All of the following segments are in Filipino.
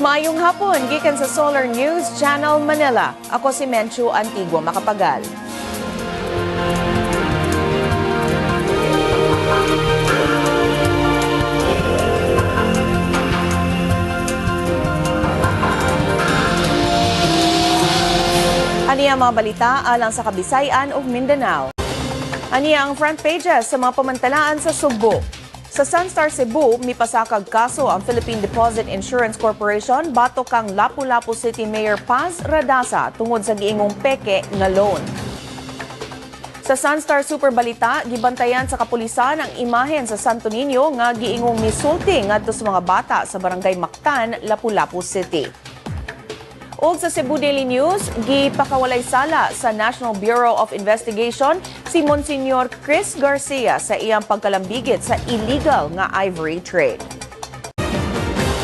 Mayong hapon, gikan sa Solar News Channel Manila. Ako si Menchu Antigua Makapagal. Ani ang mga balita alang sa Kabisayan ug Mindanao. Ani ang front pages sa mga pamantalaan sa Subo. Sa Sunstar Cebu, mipasakag kaso ang Philippine Deposit Insurance Corporation bato kang Lapu-Lapu City Mayor Paz Radasa tungod sa giingong peke nga loan. Sa Sunstar Super Balita, gibantayan sa kapulisan ang imahen sa Santo Niño nga giingong misulti ngadto sa mga bata sa Barangay Mactan, Lapu-Lapu City. Ug sa Cebu Daily News, gipakawalay sala sa National Bureau of Investigation si Monsignor Chris Garcia sa iyang pagkalambigit sa illegal nga ivory trade.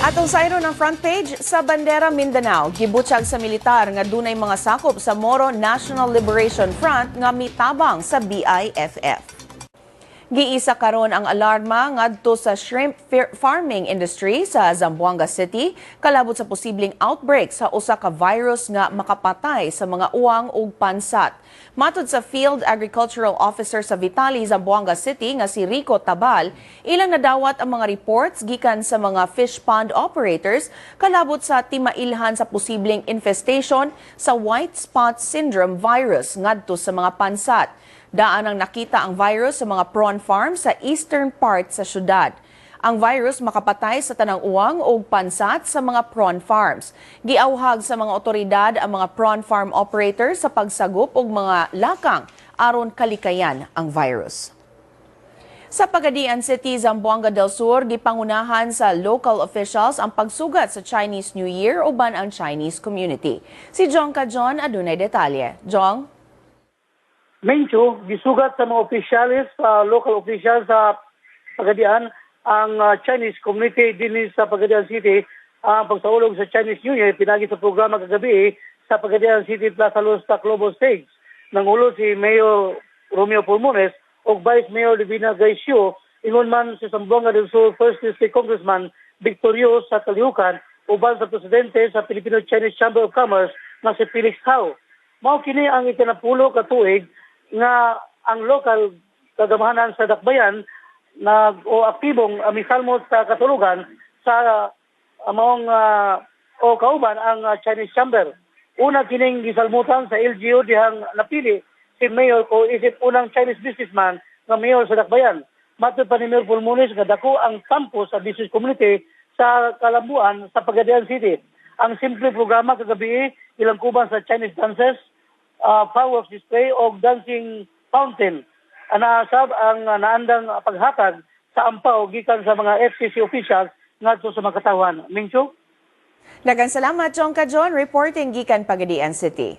Atong sayro ng front page sa Bandera Mindanao, gibutyag sa militar nga dunay mga sakop sa Moro National Liberation Front nga mitabang sa BIFF. Giisa karon ang alarma ngadto sa shrimp farming industry sa Zamboanga City kalabot sa posibleng outbreak sa usa ka virus nga makapatay sa mga uwang ug pansat. Matod sa Field Agricultural Officer sa Vitali, Zamboanga City nga si Rico Tabal, ilang nadawat ang mga reports gikan sa mga fish pond operators kalabot sa timailhan sa posibleng infestation sa white spot syndrome virus ngadto sa mga pansat. Daan ang nakita ang virus sa mga prawn farm sa eastern part sa syudad. Ang virus makapatay sa tanang uwang o pansat sa mga prawn farms. Giauhag sa mga otoridad ang mga prawn farm operators sa pagsagop og mga lakang aron kalikayan ang virus. Sa Pagadian City, Zamboanga del Sur, gipangunahan sa local officials ang pagsugat sa Chinese New Year uban ang Chinese community. Si Jong Kajon adunay detalye. Jong? Mencho, gisugat sa mga opisyalis, sa local officials sa Pagadian, ang uh, Chinese community din sa Pagadian City, ang pagsaulog sa Chinese New Year, pinagi sa programa kagabi sa Pagadian City Plaza Los Taclobo Stage. Nangulo si Mayor Romeo Pulmones o Vice Mayor Divina Gaisio, ingon man si Zamboanga del Sur First District Congressman Victorio sa Kalihukan, uban sa presidente sa Filipino-Chinese Chamber of Commerce na si Felix Hao. Mao kini ang ikanapulo ka tuig nga ang local kagamahanan sa Dakbayan nag o aktibong uh, misalmot sa katulugan sa uh, maong uh, o kauban ang uh, Chinese Chamber. Una kining gisalmutan sa LGU dihang napili si Mayor ko isip unang Chinese businessman nga mayor sa Dakbayan. Matod pa ni Mayor Pulmones nga dako ang kampo sa business community sa Kalambuan sa Pagadian City. Ang simple programa kagabi ilang kuban sa Chinese dances, uh, fireworks display o dancing fountain. Anaasab ang uh, naandang paghatag sa ampaw gikan sa mga FCC officials ngadto sa mga katawan. Mingcho? Dagang salamat, Jong Kajon, reporting gikan Pagadian City.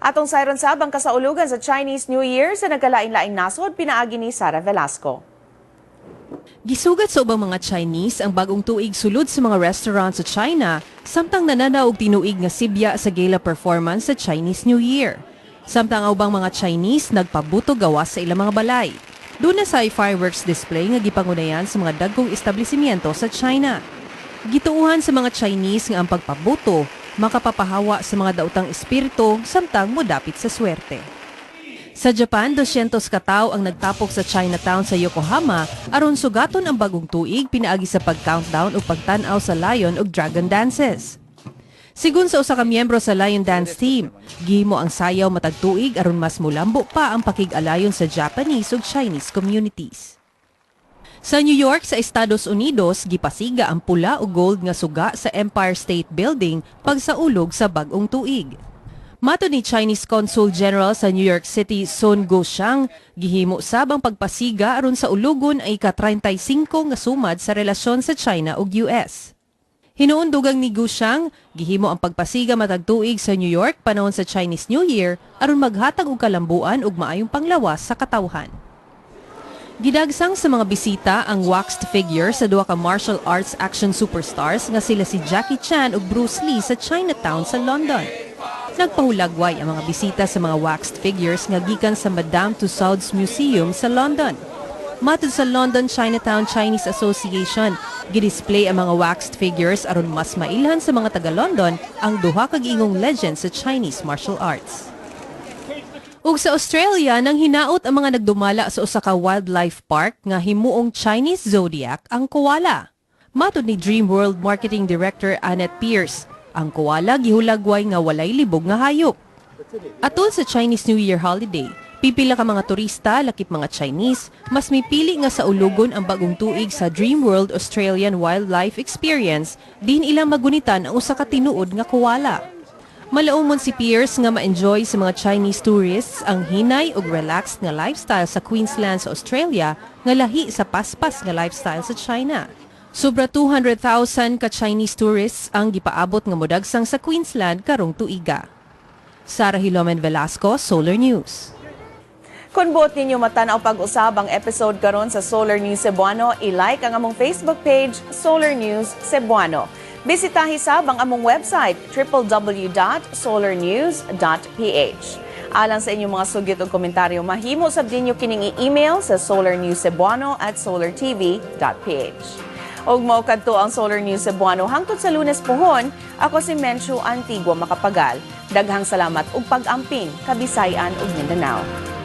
Atong sayron sab ang kasaulugan sa Chinese New Year sa nagkalain-laing nasod pinaagi ni Sara Velasco. Gisugat sa ubang mga Chinese ang bagong tuig sulod sa mga restaurant sa China, samtang nananaog tinuig nga sibya sa gala performance sa Chinese New Year. Samtang ang ubang mga Chinese nagpabuto gawas sa ilang mga balay. Doon na sa fireworks display nga gipangunayan sa mga dagkong establishmento sa China. Gituuhan sa mga Chinese nga ang pagpabuto makapapahawa sa mga dautang espiritu samtang modapit sa swerte. Sa Japan, 200 katao ang nagtapok sa Chinatown sa Yokohama aron sugaton ang bagong tuig pinaagi sa pag-countdown o pagtanaw sa lion o dragon dances. Sigun sa usa ka miyembro sa Lion Dance Team, gihimo ang sayaw matag tuig aron mas mulambo pa ang pakig-alayon sa Japanese ug Chinese communities. Sa New York sa Estados Unidos, gipasiga ang pula o gold nga suga sa Empire State Building pagsaulog sa bagong tuig. Mato ni Chinese Consul General sa New York City Sun Guoxiang, gihimo sab ang pagpasiga aron sa ulugon ay ika-35 nga sumad sa relasyon sa China ug US. Hinuon dugang ni Guoxiang, gihimo ang pagpasiga matag tuig sa New York panahon sa Chinese New Year aron maghatag og kalambuan ug maayong panglawas sa katawhan. Gidagsang sa mga bisita ang waxed figure sa duha ka martial arts action superstars nga sila si Jackie Chan ug Bruce Lee sa Chinatown sa London. Nagpahulagway ang mga bisita sa mga waxed figures nga gikan sa Madame Tussauds Museum sa London. Matod sa London Chinatown Chinese Association, gidisplay ang mga waxed figures aron mas mailhan sa mga taga-London ang duha kag ingong legend sa Chinese martial arts. Ug sa Australia, nang hinaot ang mga nagdumala sa usa ka wildlife park nga himuong Chinese zodiac ang koala. Matod ni Dream World Marketing Director Annette Pierce, ang koala gihulagway nga walay libog nga hayop. Atol sa Chinese New Year holiday, pipila ka mga turista, lakip mga Chinese, mas mipili nga sa ulugon ang bagong tuig sa Dream World Australian Wildlife Experience, din ilang magunitan ang usa ka tinuod nga koala. Malaumon si Pierce nga ma-enjoy sa mga Chinese tourists ang hinay ug relaxed nga lifestyle sa Queensland sa Australia nga lahi sa paspas nga lifestyle sa China. Sobra 200,000 ka Chinese tourists ang gipaabot nga modagsang sa Queensland karong tuiga. Sara Hilomen Velasco, Solar News. Kung buot ninyo matanaw pag-usab ang episode karon sa Solar News Cebuano, i-like ang among Facebook page, Solar News Cebuano. Bisitahi sab ang among website, www.solarnews.ph. Alang sa inyong mga sugyot o komentaryo, mahimo sab ninyo kining i-email sa solarnewscebuano at solartv.ph. Og mao kadto ang Solar News Cebuano hangtod sa Lunes pohon, ako si Menchu Antigua Makapagal. Daghang salamat ug pag-amping, Kabisayan ug Mindanao.